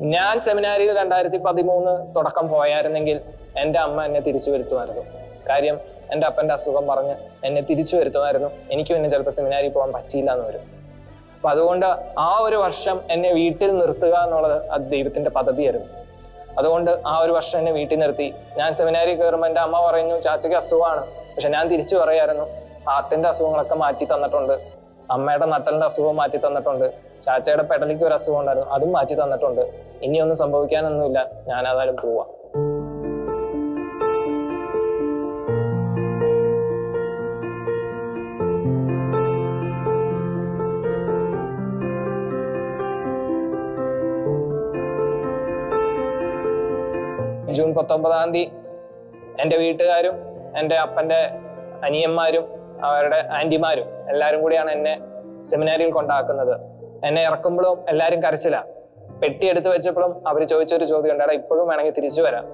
ഞാൻ സെമിനാരിയിൽ രണ്ടായിരത്തി പതിമൂന്ന് തുടക്കം പോയായിരുന്നെങ്കിൽ എന്റെ അമ്മ എന്നെ തിരിച്ചു വരുത്തുമായിരുന്നു. കാര്യം എന്റെ അപ്പന്റെ അസുഖം പറഞ്ഞ് എന്നെ തിരിച്ചു വരുത്തുമായിരുന്നു. എനിക്ക് പിന്നെ ചിലപ്പോൾ സെമിനാരിയിൽ പോകാൻ പറ്റിയില്ല എന്ന് വരും. അപ്പൊ അതുകൊണ്ട് ആ ഒരു വർഷം എന്നെ വീട്ടിൽ നിർത്തുക എന്നുള്ളത് അത് ദൈവത്തിന്റെ പദ്ധതിയായിരുന്നു. അതുകൊണ്ട് ആ ഒരു വർഷം എന്നെ വീട്ടിൽ നിർത്തി. ഞാൻ സെമിനാരി കയറുമ്പോൾ എന്റെ അമ്മ പറയുന്നു ചാച്ചയ്ക്ക് അസുഖമാണ്. പക്ഷെ ഞാൻ തിരിച്ചു പറയായിരുന്നു ഹാർട്ടിന്റെ അസുഖങ്ങളൊക്കെ മാറ്റി തന്നിട്ടുണ്ട്. അമ്മയുടെ നട്ടലിന്റെ അസുഖം മാറ്റി തന്നിട്ടുണ്ട്. ചാച്ചയുടെ പെടലിക്ക് ഒരു അസുഖം ഉണ്ടായിരുന്നു അതും മാറ്റി തന്നിട്ടുണ്ട്. ഇനിയൊന്നും സംഭവിക്കാനൊന്നുമില്ല. ഞാൻ ഏതായാലും പോവാം. ജൂൺ പത്തൊമ്പതാം തീയതി എന്റെ വീട്ടുകാരും എന്റെ അപ്പന്റെ അനിയന്മാരും അവരുടെ ആന്റിമാരും എല്ലാവരും കൂടിയാണ് എന്നെ സെമിനാരിയിൽ കൊണ്ടാക്കുന്നത്. എന്നെ ഇറക്കുമ്പോഴും എല്ലാവരും കരച്ചില്ല പെട്ടി എടുത്തു വെച്ചപ്പോഴും അവർ ചോദിച്ചൊരു ചോദ്യം ഉണ്ട് ഇപ്പോഴും വേണമെങ്കിൽ തിരിച്ചു വരാം.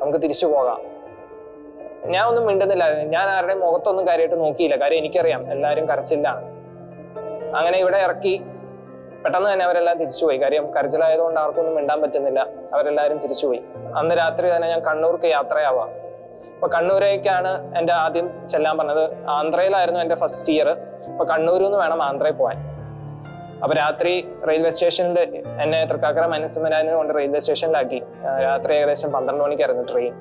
നമുക്ക് തിരിച്ചു പോകാം. ഞാൻ ഒന്നും മിണ്ടുന്നില്ല. ഞാൻ ആരുടെയും മുഖത്തൊന്നും കാര്യമായിട്ട് നോക്കിയില്ല. കാര്യം എനിക്കറിയാം എല്ലാവരും കരച്ചില്ല അങ്ങനെ ഇവിടെ ഇറക്കി. പെട്ടെന്ന് തന്നെ അവരെല്ലാം തിരിച്ചുപോയി കാര്യം കരച്ചിലായതുകൊണ്ട് ആർക്കൊന്നും മിണ്ടാൻ പറ്റുന്നില്ല. അവരെല്ലാവരും തിരിച്ചുപോയി അന്ന് രാത്രി തന്നെ ഞാൻ കണ്ണൂർക്ക് യാത്രയാവാം. അപ്പൊ കണ്ണൂരേക്കാണ് എന്റെ ആദ്യം ചെല്ലാൻ പറഞ്ഞത്. ആന്ധ്രയിലായിരുന്നു എന്റെ ഫസ്റ്റ് ഇയർ അപ്പൊ കണ്ണൂരിൽ നിന്ന് വേണം ആന്ധ്രയിൽ പോകാൻ അപ്പൊ രാത്രി റെയിൽവേ സ്റ്റേഷനിൽ എന്നെ തൃക്കാക്കര മനസ്സിമരായത് കൊണ്ട് റെയിൽവേ സ്റ്റേഷനിലാക്കി രാത്രി ഏകദേശം പന്ത്രണ്ട് മണിക്കായിരുന്നു ട്രെയിൻ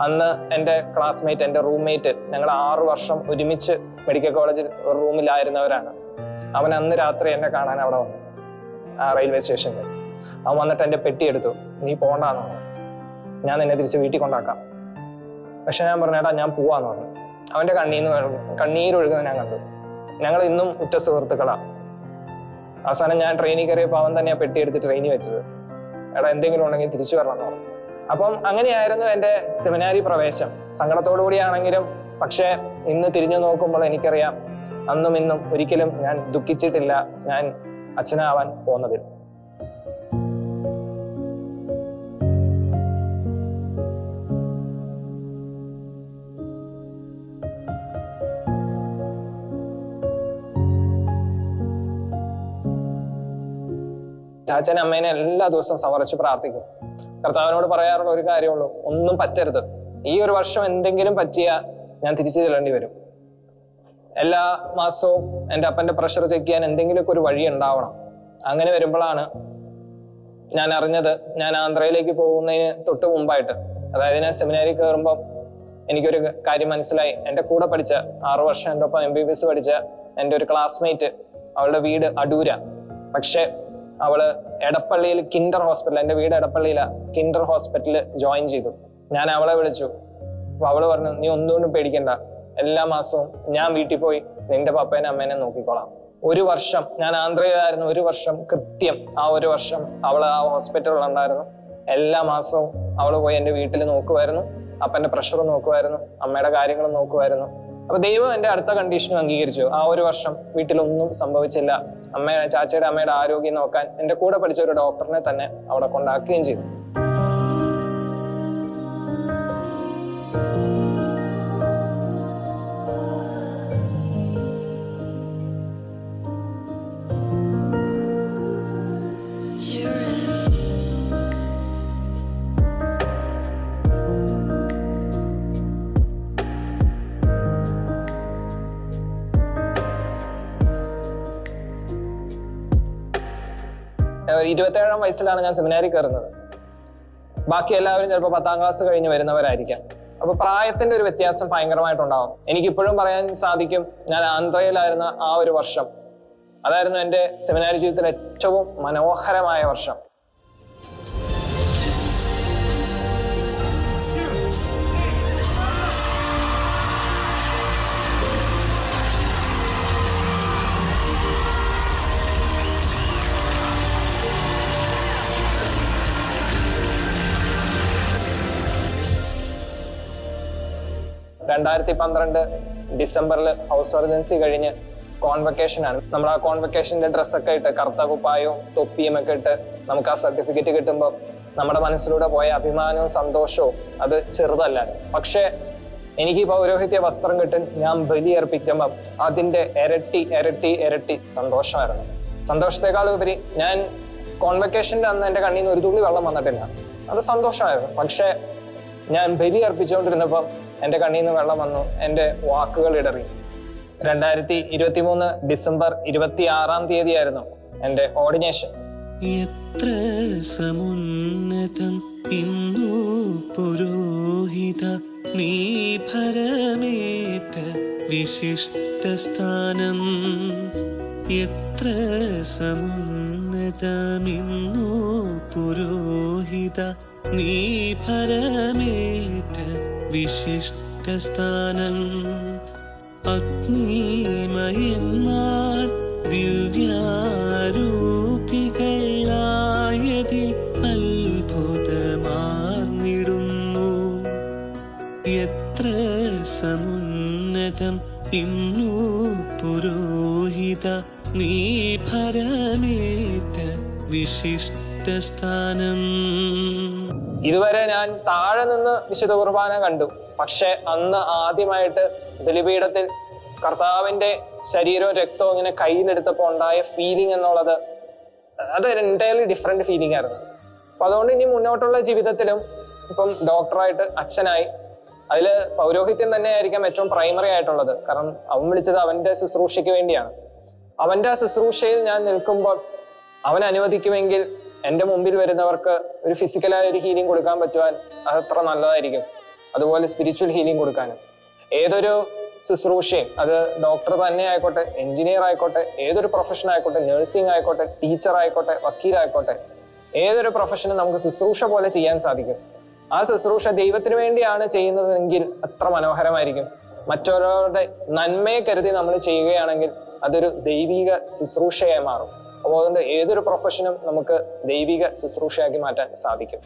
അന്ന് എന്റെ ക്ലാസ്മേറ്റ് എന്റെ റൂംമേറ്റ് ഞങ്ങൾ ആറു വർഷം ഒരുമിച്ച് മെഡിക്കൽ കോളേജിൽ റൂമിലായിരുന്നവരാണ് അവൻ അന്ന് രാത്രി എന്നെ കാണാൻ അവിടെ വന്നു ആ റെയിൽവേ സ്റ്റേഷനിൽ അവൻ വന്നിട്ട് എന്റെ പെട്ടി എടുത്തു നീ പോണ്ടാന്നു ഞാൻ നിന്നെ തിരിച്ച് വീട്ടിൽ കൊണ്ടാക്കാം. പക്ഷെ ഞാൻ പറഞ്ഞേട്ടാ ഞാൻ പോവാന്ന് പറഞ്ഞു. അവന്റെ കണ്ണീന്ന് കണ്ണീരൊഴുകുന്നത് ഞാൻ കണ്ടു. ഞങ്ങൾ ഇന്നും ഉറ്റ സുഹൃത്തുക്കളാ. അവസാനം ഞാൻ ട്രെയിനിൽ കയറിയപ്പോൾ അവൻ തന്നെയാ പെട്ടി എടുത്ത് ട്രെയിനിൽ വെച്ചത്. എടാ എന്തെങ്കിലും ഉണ്ടെങ്കിൽ തിരിച്ചു വരണം പറഞ്ഞു. അപ്പം അങ്ങനെയായിരുന്നു എന്റെ സെമിനാരി പ്രവേശം. സങ്കടത്തോടു കൂടിയാണെങ്കിലും പക്ഷേ ഇന്ന് തിരിഞ്ഞു നോക്കുമ്പോൾ എനിക്കറിയാം അന്നും ഇന്നും ഒരിക്കലും ഞാൻ ദുഃഖിച്ചിട്ടില്ല ഞാൻ അച്ഛനാവാൻ പോകുന്നതിൽ. ചാച്ചനെ അമ്മേനെ എല്ലാ ദിവസവും സമർച്ച് പ്രാർത്ഥിക്കും. കർത്താവിനോട് പറയാറുള്ള ഒരു കാര്യമുള്ളൂ ഒന്നും പറ്റരുത്. ഈ ഒരു വർഷം എന്തെങ്കിലും പറ്റിയ ഞാൻ തിരിച്ചു ചെല്ലേണ്ടി വരും. എല്ലാ മാസവും എന്റെ അപ്പന്റെ പ്രഷർ ചെക്ക് ചെയ്യാൻ എന്തെങ്കിലുമൊക്കെ ഒരു വഴി ഉണ്ടാവണം. അങ്ങനെ വരുമ്പോഴാണ് ഞാൻ അറിഞ്ഞത് ഞാൻ ആന്ധ്രയിലേക്ക് പോകുന്നതിന് തൊട്ട് മുമ്പായിട്ട് അതായത് ഞാൻ സെമിനാരിൽ കയറുമ്പോൾ എനിക്കൊരു കാര്യം മനസ്സിലായി. എന്റെ കൂടെ പഠിച്ച ആറു വർഷം എന്റെ ഒപ്പം എം ബി ബി എസ് പഠിച്ച എന്റെ ഒരു ക്ലാസ്മേറ്റ് അവളുടെ വീട് അടൂര. പക്ഷെ അവൾ എടപ്പള്ളിയിൽ കിൻഡർ ഹോസ്പിറ്റൽ എന്റെ വീട് എടപ്പള്ളിയിലാണ് കിൻഡർ ഹോസ്പിറ്റലിൽ ജോയിൻ ചെയ്തു. ഞാൻ അവളെ വിളിച്ചു. അപ്പൊ അവൾ പറഞ്ഞു നീ ഒന്നുകൊണ്ടും പേടിക്കണ്ട. എല്ലാ മാസവും ഞാൻ വീട്ടിൽ പോയി നിന്റെ പപ്പേനെ അമ്മേനെ നോക്കിക്കോളാം. ഒരു വർഷം ഞാൻ ആന്ധ്രയിലായിരുന്നു ഒരു വർഷം കൃത്യം ആ ഒരു വർഷം അവൾ ആ ഹോസ്പിറ്റലിൽ ഉണ്ടായിരുന്നു. എല്ലാ മാസവും അവൾ പോയി എന്റെ വീട്ടിൽ നോക്കുമായിരുന്നു. അപ്പന്റെ പ്രഷർ നോക്കുമായിരുന്നു അമ്മയുടെ കാര്യങ്ങൾ നോക്കുമായിരുന്നു. അപ്പൊ ദൈവം എന്റെ അടുത്ത കണ്ടീഷനും അംഗീകരിച്ചു. ആ ഒരു വർഷം വീട്ടിലൊന്നും സംഭവിച്ചില്ല. അമ്മയുടെ ചാച്ചയുടെ അമ്മയുടെ ആരോഗ്യം നോക്കാൻ എന്റെ കൂടെ പഠിച്ച ഒരു ഡോക്ടറിനെ തന്നെ അവിടെ കൊണ്ടാക്കുകയും ചെയ്തു. ഇരുപത്തേഴാം വയസ്സിലാണ് ഞാൻ സെമിനാരി കയറുന്നത്. ബാക്കി എല്ലാവരും ചിലപ്പോൾ പത്താം ക്ലാസ് കഴിഞ്ഞ് വരുന്നവരായിരിക്കാം. അപ്പൊ പ്രായത്തിന്റെ ഒരു വ്യത്യാസം ഭയങ്കരമായിട്ടുണ്ടാവും. എനിക്ക് ഇപ്പോഴും പറയാൻ സാധിക്കും ഞാൻ ആന്ധ്രയിലായിരുന്ന ആ ഒരു വർഷം. അതായിരുന്നു എന്റെ സെമിനാരി ജീവിതത്തിലെ ഏറ്റവും മനോഹരമായ വർഷം. രണ്ടായിരത്തി പന്ത്രണ്ട് ഡിസംബറിൽ ഹൗസ് സർജൻസി കഴിഞ്ഞ് കോൺവെക്കേഷനാണ് നമ്മൾ ആ കോൺവെക്കേഷന്റെ ഡ്രസ്സൊക്കെ ഇട്ട് കറുത്ത കുപ്പായവും തൊപ്പിയും ഒക്കെ ഇട്ട് നമുക്ക് ആ സർട്ടിഫിക്കറ്റ് കിട്ടുമ്പോൾ നമ്മുടെ മനസ്സിലൂടെ പോയ അഭിമാനവും സന്തോഷവും അത് ചെറുതല്ല. പക്ഷേ എനിക്ക് പൗരോഹിത്യ വസ്ത്രം കിട്ടും ഞാൻ ബലിയർപ്പിക്കുമ്പോൾ അതിന്റെ ഇരട്ടി ഇരട്ടി ഇരട്ടി സന്തോഷമായിരുന്നു. സന്തോഷത്തെക്കാൾ ഉപരി ഞാൻ കോൺവെക്കേഷന്റെ അന്ന് എന്റെ കണ്ണിൽ നിന്ന് ഒരു തുള്ളി വെള്ളം വന്നിട്ടില്ല. അത് സന്തോഷമായിരുന്നു. പക്ഷേ ഞാൻ ബലി അർപ്പിച്ചുകൊണ്ടിരുന്നപ്പം എന്റെ കണ്ണിൽ നിന്ന് വെള്ളം വന്നു. എന്റെ വാക്കുകൾ ഇടറി. രണ്ടായിരത്തി ഇരുപത്തി മൂന്ന് ഡിസംബർ ഇരുപത്തി ആറാം തീയതിയായിരുന്നു എന്റെ ഓർഡിനേഷൻ. എത്ര ഇന്നു പുരോഹിത നീ ഭരമേറ്റ വിശിഷ്ടസ്ഥാനം എത്ര സമുന്നതമിന്നു പുരോഹിത നീ ഭരമേറ്റ വിശിഷ്ടസ്ഥാനം. അഗ്നിമയന്മാർ ദിവ്യാരൂപികളായതിൽ അത്ഭുതമാർന്നിടുന്നു. എത്ര സമുന്നതം ഇന്നു പുരോഹിത നീ ഭരമേറ്റ വിശിഷ്ടസ്ഥാനം. ഇതുവരെ ഞാൻ താഴെ നിന്ന് വിശുദ്ധ കുർബാന കണ്ടു. പക്ഷെ അന്ന് ആദ്യമായിട്ട് ബലിപീഠത്തിൽ കർത്താവിന്റെ ശരീരവും രക്തവും ഇങ്ങനെ കയ്യിലെടുത്തപ്പോൾ ഉണ്ടായ ഫീലിംഗ് എന്നുള്ളത് അതൊരു എന്റയർലി ഡിഫറെന്റ് ഫീലിംഗ് ആയിരുന്നു. അപ്പൊ അതുകൊണ്ട് ഇനി മുന്നോട്ടുള്ള ജീവിതത്തിലും ഇപ്പം ഡോക്ടറായിട്ട് അച്ഛനായി. അതിൽ പൗരോഹിത്യം തന്നെ ആയിരിക്കാം ഏറ്റവും പ്രൈമറി ആയിട്ടുള്ളത്. കാരണം അവൻ വിളിച്ചത് അവന്റെ ശുശ്രൂഷയ്ക്ക് വേണ്ടിയാണ്. അവന്റെ ശുശ്രൂഷയിൽ ഞാൻ നിൽക്കുമ്പോൾ അവൻ അനുവദിക്കുമെങ്കിൽ എന്റെ മുമ്പിൽ വരുന്നവർക്ക് ഒരു ഫിസിക്കലായ ഒരു ഹീലിംഗ് കൊടുക്കാൻ പറ്റുവാൻ അതത്ര നല്ലതായിരിക്കും. അതുപോലെ സ്പിരിച്വൽ ഹീലിംഗ് കൊടുക്കാനും. ഏതൊരു ശുശ്രൂഷയും അത് ഡോക്ടർ തന്നെ ആയിക്കോട്ടെ എഞ്ചിനീയർ ആയിക്കോട്ടെ ഏതൊരു പ്രൊഫഷൻ ആയിക്കോട്ടെ നഴ്സിംഗ് ആയിക്കോട്ടെ ടീച്ചർ ആയിക്കോട്ടെ വക്കീലായിക്കോട്ടെ ഏതൊരു പ്രൊഫഷനും നമുക്ക് ശുശ്രൂഷ പോലെ ചെയ്യാൻ സാധിക്കും. ആ ശുശ്രൂഷ ദൈവത്തിന് വേണ്ടിയാണ് ചെയ്യുന്നതെങ്കിൽ അത്ര മനോഹരമായിരിക്കും. മറ്റൊരാളുടെ നന്മയെ കരുതി നമ്മൾ ചെയ്യുകയാണെങ്കിൽ അതൊരു ദൈവിക ശുശ്രൂഷയായി മാറും. അപ്പോൾ അതുകൊണ്ട് ഏതൊരു പ്രൊഫഷനും നമുക്ക് ദൈവിക ശുശ്രൂഷയാക്കി മാറ്റാൻ സാധിക്കും.